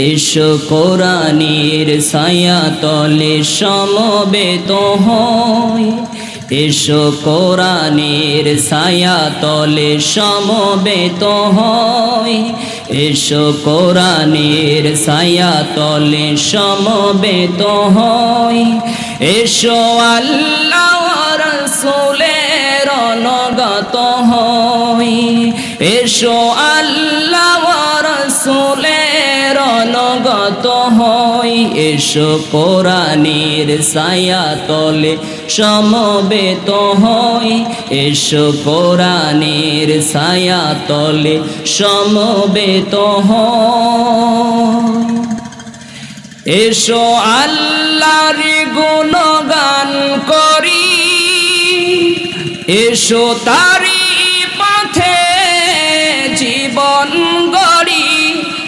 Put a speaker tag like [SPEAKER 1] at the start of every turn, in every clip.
[SPEAKER 1] এসো কোরআনের ছায়া তলে সমবেত হয় এসো কোরআনের ছায়া তলে সমবেত হয় এসো কোরআনের ছায়া তলে সমবেত হয় এসো আল্লাহ রসুলের অনগত হয় এসো আল্লাহ রসুলের অনগত হয় এসো কোরআনের ছায়া তলে, সমবেত হয় এসো কোরআনের ছায়া তলে, সমবেত হয় এসো আল্লাহর গুণগান করি, এসো তারি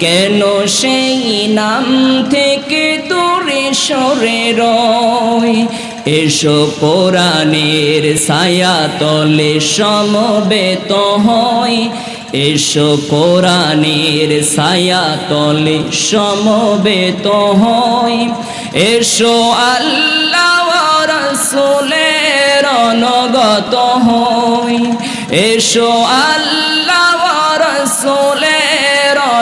[SPEAKER 1] কেন সেই নাম থেকে দূরে সরে রয় এসো কোরআনের ছায়া তলে সমবেত হয় এসো কোরআনের ছায়া তলে সমবেত হয় এসো আল্লাহ রসুলের অনগত হয় এসো আল্লাহ রসুলের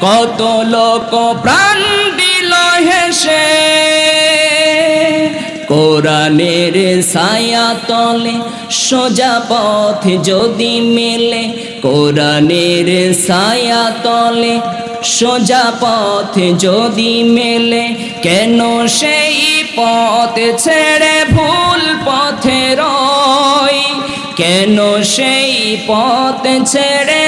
[SPEAKER 1] কত লোক প্রাণ দিল হেসে। কোরআনের ছায়া তলে সোজা পথ যদি মেলে, কোরআনের ছায়া তলে সোজা পথ যদি মেলে, কেন সেই পথ ছেড়ে ভুল পথে রয়? কেন সেই পথ ছেড়ে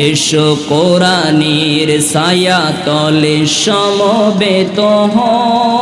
[SPEAKER 1] এসো কোরআনির সায়া তলে সমবেত হয়